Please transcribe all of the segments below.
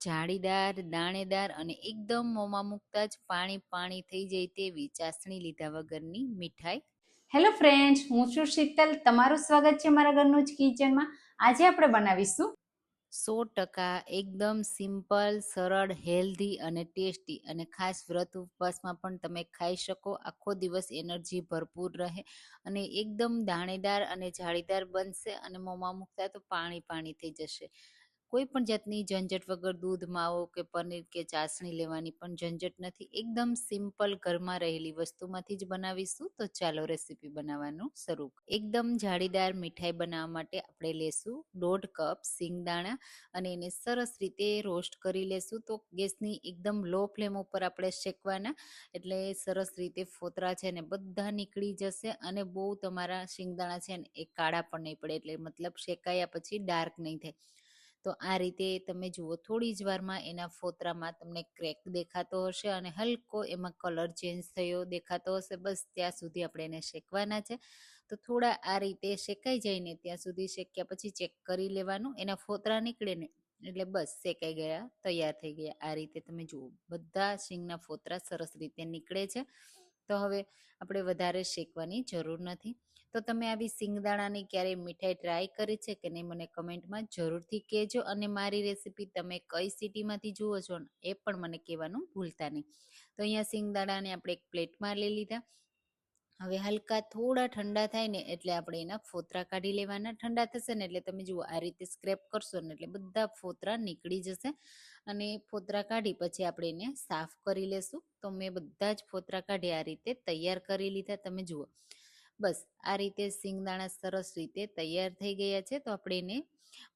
જાળીદાર દાણેદાર અને એકદમ મોંમાં મૂકતા જ પાણી પાણી થઈ જાય તેવી ચાસણી લીધા વગરની મીઠાઈ. હેલો ફ્રેન્ડ્સ હું છું શીતલ. તમારું સ્વાગત છે મારા ઘરનું જ કિચનમાં. આજે આપણે બનાવીશું. સો ટકા એકદમ સિમ્પલ સરળ હેલ્ધી અને ટેસ્ટી અને ખાસ વ્રત ઉપવાસમાં પણ તમે ખાઈ શકો. આખો દિવસ એનર્જી ભરપૂર રહે અને એકદમ દાણેદાર અને જાળીદાર બનશે અને મોંમાં મૂકતા તો પાણી પાણી થઈ જશે. કોઈ પણ જાતની ઝંઝટ વગર દૂધ, માવો કે પનીર કે ચાસણી લેવાની પણ ઝંઝટ નથી. એકદમ સિમ્પલ ઘરમાં રહેલી વસ્તુમાંથી જ બનાવીશું. તો ચાલો રેસીપી બનાવવાનું શરૂ એકદમ જાળીદાર મીઠાઈ બનાવવા માટે આપણે લેશું દોઢ કપ સિંગદાણા અને એને સરસ રીતે રોસ્ટ કરી લેશું. તો ગેસની એકદમ લો ફ્લેમ ઉપર આપણે શેકવાના. એટલે સરસ રીતે ફોતરા છે ને બધા નીકળી જશે અને બહુ તમારા શિંગદાણા છે ને એ કાળા પણ નહીં પડે. એટલે મતલબ શેકાયા પછી ડાર્ક નહીં થાય. તો આ રીતે તમે જુઓ, થોડી જ વારમાં એના ફોતરામાં તમને ક્રેક દેખાતો હશે અને હલકો એમાં કલર ચેન્જ થયો દેખાતો હશે. બસ ત્યાં સુધી આપણે એને શેકવાના છે. તો થોડા આ રીતે શેકાઈ જાય ને ત્યાં સુધી શેક્યા પછી ચેક કરી લેવાનું. એના ફોતરા નીકળે ને એટલે બસ શેકાઈ ગયા, તૈયાર થઈ ગયા. આ રીતે તમે જુઓ, બધા શીંગના ફોતરા સરસ રીતે નીકળે છે. તો હવે આપણે વધારે શેકવાની જરૂર નથી. તો તમે આવી સિંગદાણાની ક્યારેય મીઠાઈ ટ્રાય કરી છે કે નહીં મને કમેન્ટમાં જરૂરથી કહેજો અને મારી રેસીપી તમે કઈ સિટીમાંથી જુઓ છો એ પણ મને કહેવાનું ભૂલતા નહીં. તો અહીંયા સિંગદાણાને આપણે એક પ્લેટમાં લઈ લીધા. હવે હલકા થોડા ઠંડા થાય ને એટલે આપણે એના ફોતરા કાઢી લેવાના. ઠંડા થશે ને એટલે તમે જુઓ આ રીતે સ્ક્રેપ કરશો ને એટલે બધા ફોતરા નીકળી જશે. અને ફોતરા કાઢી પછી આપણે એને સાફ કરી લેશું. તો મેં બધા જ ફોતરા કાઢી આ રીતે તૈયાર કરી લીધા. તમે જુઓ બસ, આ રીતે સિંગદાણા સરસ રીતે તૈયાર થઈ ગયા છે. તો આપણે એને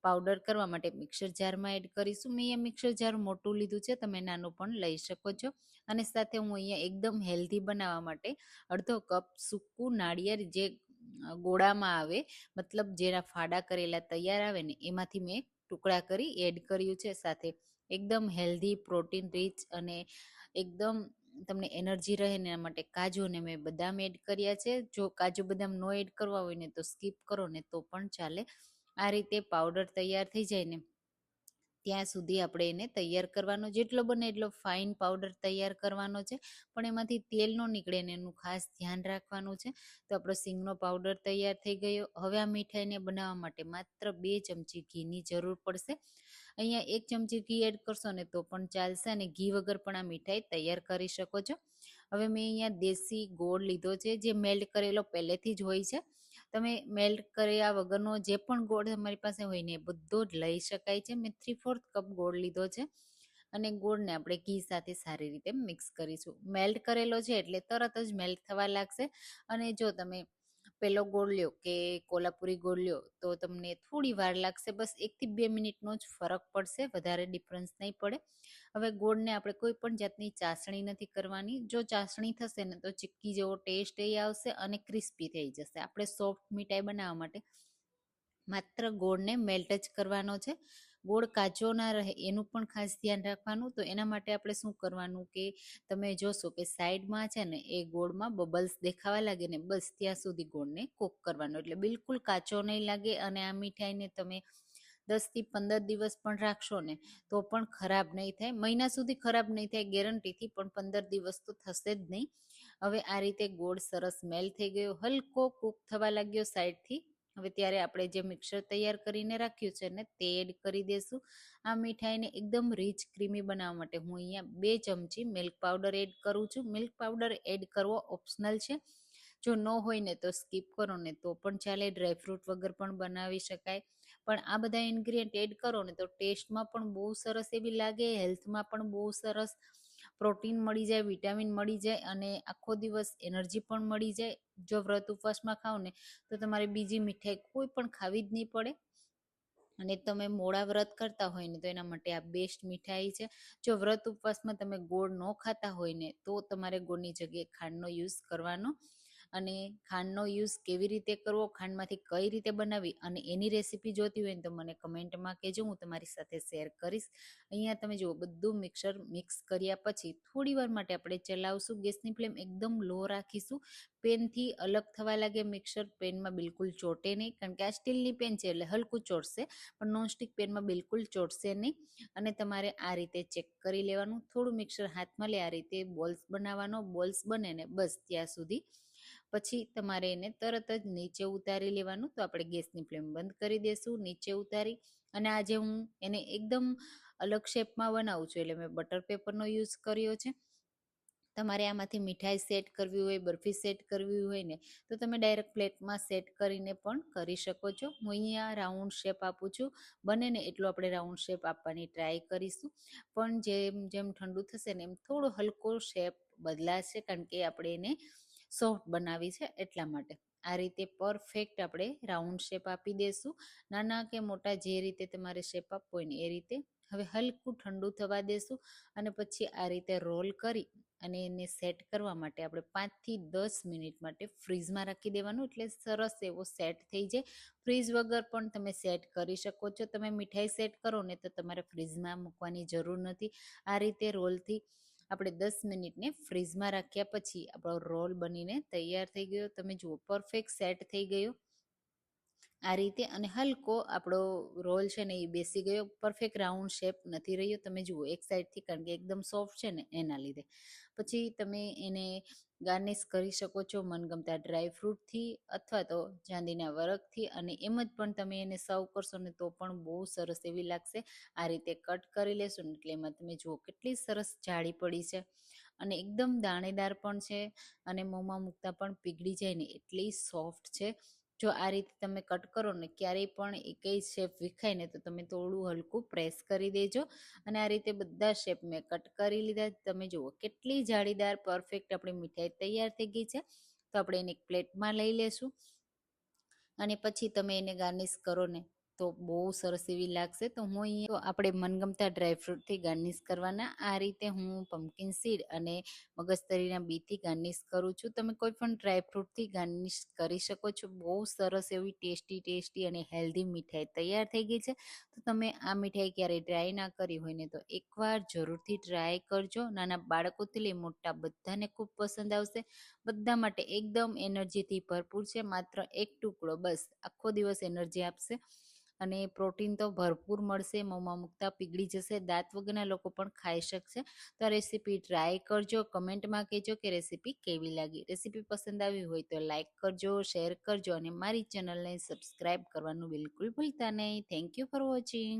પાવડર કરવા માટે મિક્સર જારમાં એડ કરીશું. મેં અહીંયા મિક્સર જાર મોટું લીધું છે, તમે નાનું પણ લઈ શકો છો. અને સાથે હું અહીંયા એકદમ હેલ્ધી બનાવવા માટે અડધો કપ સૂકું નાળિયેર જે ગોળામાં આવે, મતલબ જેના ફાડા કરેલા તૈયાર આવે ને, એમાંથી મેં ટુકડા કરી એડ કર્યું છે. સાથે એકદમ હેલ્ધી પ્રોટીન રીચ અને એકદમ તમને એનર્જી રહે ને એના માટે કાજુ અને મેં બદામ એડ કર્યા છે. જો કાજુ બદામ નો એડ કરવા હોય ને તો સ્કીપ કરો ને તો પણ ચાલે. આ રીતે પાવડર તૈયાર થઈ જાય ને ત્યાં સુધી આપણે એને તૈયાર કરવાનો, જેટલો બને એટલો ફાઇન પાવડર તૈયાર કરવાનો છે. પણ એમાંથી તેલ ન નીકળે ને એનું ખાસ ધ્યાન રાખવાનું છે. તો આપણો સિંગનો પાવડર તૈયાર થઈ ગયો. હવે આ મીઠાઈને બનાવવા માટે માત્ર બે ચમચી ઘીની જરૂર પડશે. અહીંયા એક ચમચી ઘી એડ કરશો ને તો પણ ચાલશે અને ઘી વગર પણ આ મીઠાઈ તૈયાર કરી શકો છો. હવે મેં અહીંયા દેશી ગોળ લીધો છે, જે મેલ્ટ કરેલો પહેલેથી જ હોય છે. તમે મેલ્ટ કર્યા વગરનો જે પણ ગોળ તમારી પાસે હોય ને બધો જ લઈ શકાય છે. મેં થ્રી ફોર્થ કપ ગોળ લીધો છે અને ગોળને આપણે ઘી સાથે સારી રીતે મિક્સ કરીશું. મેલ્ટ કરેલો છે એટલે તરત જ મેલ્ટ થવા લાગશે અને જો તમે પેલો ગોળ લ્યો કે કોલ્હાપુરી ગોળ લ્યો, તો તમને થોડી વાર લાગશે. બસ એકથી બે મિનિટનો જ ફરક પડશે, વધારે ડિફરન્સ નહીં પડે. હવે ગોળને આપણે કોઈ પણ જાતની ચાસણી નથી કરવાની. જો ચાસણી થશે ને તો ચીક્કી જેવો ટેસ્ટ એ આવશે અને ક્રિસ્પી થઈ જશે. આપણે સોફ્ટ મીઠાઈ બનાવવા માટે માત્ર ગોળને મેલ્ટ જ કરવાનો છે. ગોળ કાચો ના રહે એનું પણ ખાસ ધ્યાન રાખવાનું. તો એના માટે આપણે શું કરવાનું કે તમે જોશો કે સાઈડમાં છે ને એ ગોળમાં બબલ્સ દેખાવા લાગે ને બસ ત્યાં સુધી ગોળને કૂક કરવાનો. એટલે બિલકુલ કાચો નહીં લાગે અને આ મીઠાઈને તમે દસથી પંદર દિવસ પણ રાખશો ને તો પણ ખરાબ નહીં થાય. મહિના સુધી ખરાબ નહીં થાય ગેરંટીથી પણ પંદર દિવસ તો થશે જ નહીં. હવે આ રીતે ગોળ સરસ મેલ થઈ ગયો, હલકો કૂક થવા લાગ્યો સાઈડથી હવે ત્યારે આપણે જે મિક્સર તૈયાર કરીને રાખ્યું છે ને તે એડ કરી દઈશું આ મીઠાઈને એકદમ રીચ ક્રીમી બનાવવા માટે હું અહીંયા બે ચમચી મિલ્ક પાવડર એડ કરું છું. મિલ્ક પાવડર એડ કરવો ઓપ્શનલ છે. જો ન હોય ને તો સ્કીપ કરો ને તો પણ ચાલે. ડ્રાયફ્રૂટ વગર પણ બનાવી શકાય. પણ આ બધા ઇન્ગ્રીડિયન્ટ એડ કરો ને તો ટેસ્ટમાં પણ બહુ સરસ એવી લાગે હેલ્થમાં પણ બહુ સરસ. પ્રોટીન મળી જાય, વિટામિન મળી જાય અને આખો દિવસ એનર્જી પણ મળી જાય. જો વ્રત ઉપવાસમાં ખાઓ ને, તો તમારે બીજી મીઠાઈ કોઈ પણ ખાવી જ નહીં પડે. અને તમે મોડા વ્રત કરતા હોય ને, તો એના માટે આ બેસ્ટ મીઠાઈ છે. જો વ્રત ઉપવાસમાં તમે ગોળ ન ખાતા હોય ને, તો તમારે ગોળની જગ્યાએ ખાંડનો યુઝ કરવાનો. અને ખાંડનો યુઝ કેવી રીતે કરવો, ખાંડમાંથી કઈ રીતે બનાવી અને એની રેસીપી જોતી હોય તો મને કમેન્ટમાં કહેજો, હું તમારી સાથે શેર કરીશ. અહીંયા તમે જુઓ, બધું મિક્સર મિક્સ કર્યા પછી થોડી વાર માટે આપણે ચલાવશું. ગેસની ફ્લેમ એકદમ લો રાખીશું. પેનથી અલગ થવા લાગે મિક્સર પેનમાં બિલકુલ ચોટે નહીં, કારણ કે આ સ્ટીલની પેન છે એટલે હલકું ચોટશે, પણ નોનસ્ટિક પેનમાં બિલકુલ ચોટશે નહીં. અને તમારે આ રીતે ચેક કરી લેવાનું. થોડું મિક્સર હાથમાં લે, આ રીતે બોલ્સ બનાવવાનો. બોલ્સ બને ને બસ ત્યાં સુધી. પછી તમારે એને તરત જ નીચે ઉતારી લેવાનું. તો આપણે ગેસની ફ્લેમ બંધ કરી દેશું, નીચે ઉતારી. અને આજે હું એને એકદમ અલગ શેપમાં બનાવું છું, એટલે મેં બટર પેપરનો યુઝ કર્યો છે. તમારે આમાંથી મીઠાઈ સેટ કરવી હોય, બરફી સેટ કરવી હોય ને, તો તમે ડાયરેક્ટ પ્લેટમાં સેટ કરીને પણ કરી શકો છો. હું અહીંયા રાઉન્ડ શેપ આપું છું. બને ને એટલું આપણે રાઉન્ડ શેપ આપવાની ટ્રાય કરીશું. પણ જેમ જેમ ઠંડુ થશે ને એમ થોડો હલકો શેપ બદલાશે, કારણ કે આપણે એને સોફ્ટ બનાવી છે એટલા માટે. આ રીતે પરફેક્ટ આપણે રાઉન્ડ શેપ આપી દેશું. નાના કે મોટા જે રીતે તમારે શેપ આપવો હોય ને એ રીતે. હવે હલકું ઠંડુ થવા દેશું અને પછી આ રીતે રોલ કરી અને એને સેટ કરવા માટે આપણે પાંચથી દસ મિનિટ માટે ફ્રીઝમાં રાખી દેવાનું એટલે સરસ એવો સેટ થઈ જાય. ફ્રીઝ વગર પણ તમે સેટ કરી શકો છો. તમે મીઠાઈ સેટ કરો ને તો તમારે ફ્રીઝમાં મૂકવાની જરૂર નથી. આ રીતે રોલથી આપણે દસ મિનિટને ફ્રીઝમાં રાખ્યા પછી આપણો રોલ બનીને તૈયાર થઈ ગયો. તમે જુઓ પરફેક્ટ સેટ થઈ ગયો. આ રીતે અને હલકો આપણો રોલ છે ને એ બેસી ગયો. પરફેક્ટ રાઉન્ડ શેપ નથી રહ્યો. તમે જુઓ, એક સાઈડથી કારણ કે એકદમ સોફ્ટ છે ને, એના લીધે. પછી તમે એને ગાર્નિશ કરી શકો છો મનગમતા ડ્રાય ફ્રૂટથી અથવા તો ચાંદીના વરખથી અને એમ જ પણ તમે એને સર્વ કરશો ને તો પણ બહુ સરસ એવી લાગશે. આ રીતે કટ કરી લેશો ને એટલે એમાં તમે જુઓ કેટલી સરસ જાળી પડી છે અને એકદમ દાણેદાર પણ છે અને મોંમાં મૂકતા પણ પીગળી જાય ને એટલી સોફ્ટ છે. જો આ રીતે તમે કટ કરો ને ક્યારેય પણ એકેય શેપ વિખાય ને તો તમે થોડું હલકું પ્રેસ કરી દેજો. અને આ રીતે બધા શેપ મેં કટ કરી લીધા. તમે જુઓ કેટલી જાળીદાર પરફેક્ટ આપણી મીઠાઈ તૈયાર થઈ ગઈ છે. તો આપણે એને એક પ્લેટમાં લઈ લેશું. અને પછી તમે એને ગાર્નિશ કરો ને તો બહુ સરસ એવી લાગશે. તો હું અહીંયા આપણે મનગમતા ડ્રાયફ્રૂટથી ગાર્નિશ કરવાના. આ રીતે હું પમ્પકિન સીડ અને મગજતરીના બીથી ગાર્નિશ કરું છું. તમે કોઈ પણ ડ્રાયફ્રૂટથી ગાર્નિશ કરી શકો છો. બહુ સરસ એવી ટેસ્ટી ટેસ્ટી અને હેલ્ધી મીઠાઈ તૈયાર થઈ ગઈ છે. તો તમે આ મીઠાઈ ક્યારેય ટ્રાય ના કરી હોય ને તો એકવાર જરૂરથી ટ્રાય કરજો. નાના બાળકોથી લઈ મોટા બધાને ખૂબ પસંદ આવશે. બધા માટે એકદમ એનર્જીથી ભરપૂર છે. માત્ર એક ટુકડો બસ આખો દિવસ એનર્જી આપશે. અને પ્રોટીન તો ભરપૂર મળશે, મોંમાં મૂકતા પીગળી જશે, દાંત વગરના લોકો પણ ખાઈ શકશે. તો આ રેસીપી ટ્રાય કરજો, કમેન્ટમાં કહેજો કે રેસીપી કેવી લાગી. રેસીપી પસંદ આવી હોય તો લાઇક કરજો, શેર કરજો અને મારી ચેનલને સબસ્ક્રાઈબ કરવાનું બિલકુલ ભૂલતા નહીં. Thank you for watching.